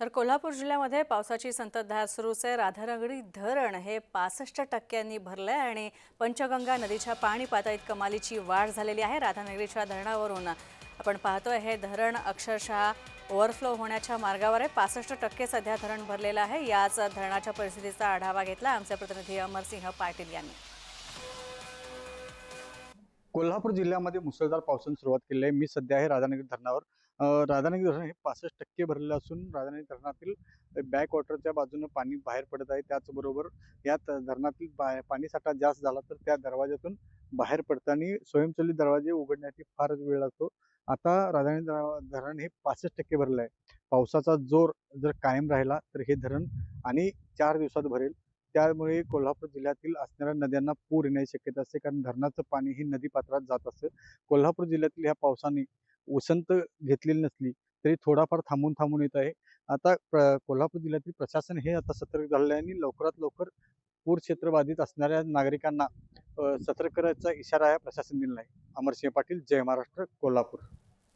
तर कोल्हापूर जिल्ह्यामध्ये पावसाची संततधार सुरूच आहे. राधानगरी धरण हे पासष्ट टक्क्यांनी भरलं आहे आणि पंचगंगा नदीच्या पाणी पातळीत कमालीची वाढ झालेली आहे. राधानगरीच्या धरणावरून आपण पाहतोय हे धरण अक्षरशः ओव्हरफ्लो होण्याच्या मार्गावर आहे. पासष्ट टक्के सध्या धरण भरलेलं आहे. याच धरणाच्या परिस्थितीचा आढावा घेतला आमचे प्रतिनिधी अमरसिंह पाटील यांनी. कोल्हापूर जिल्ह्यामध्ये मुसळधार पावसाने सुरुवात केली आहे. मी सध्या आहे राधानगरी धरणावर. राधानगरी धरण हे पासष्ट टक्के भरलेलं असून राधानगरी धरणातील बॅक वॉटरच्या पाणी बाहेर पडत आहे. त्याचबरोबर यात धरणातील बा- पाणीसाठा जास्त झाला तर त्या दरवाज्यातून बाहेर पडताना स्वयंचलित दरवाजे उघडण्यासाठी फारच वेळ लागतो. आता राधानगरी धरण हे पासष्ट टक्के भरलं आहे. पावसाचा जोर जर कायम राहिला तर हे धरण आणि चार दिवसात भरेल. त्यामुळे कोल्हापूर जिल्ह्यातील असणाऱ्या नद्यांना पूर येण्याची शक्यता असते कारण धरणाचं पाणी हे नदी पात्रात जात असतं. कोल्हापूर जिल्ह्यातील ह्या पावसाने वसंत घेतलेली नसली तरी थोडाफार थांबून थांबून येत आहे. आता प्र- कोल्हापूर जिल्ह्यातील प्रशासन हे आता सतर्क झालेलं आहे आणि लवकरात लवकर पूर क्षेत्र बाधित असणाऱ्या नागरिकांना सतर्क करायचा इशारा या प्रशासन दिला आहे. अमरसिंह पाटील जय महाराष्ट्र कोल्हापूर.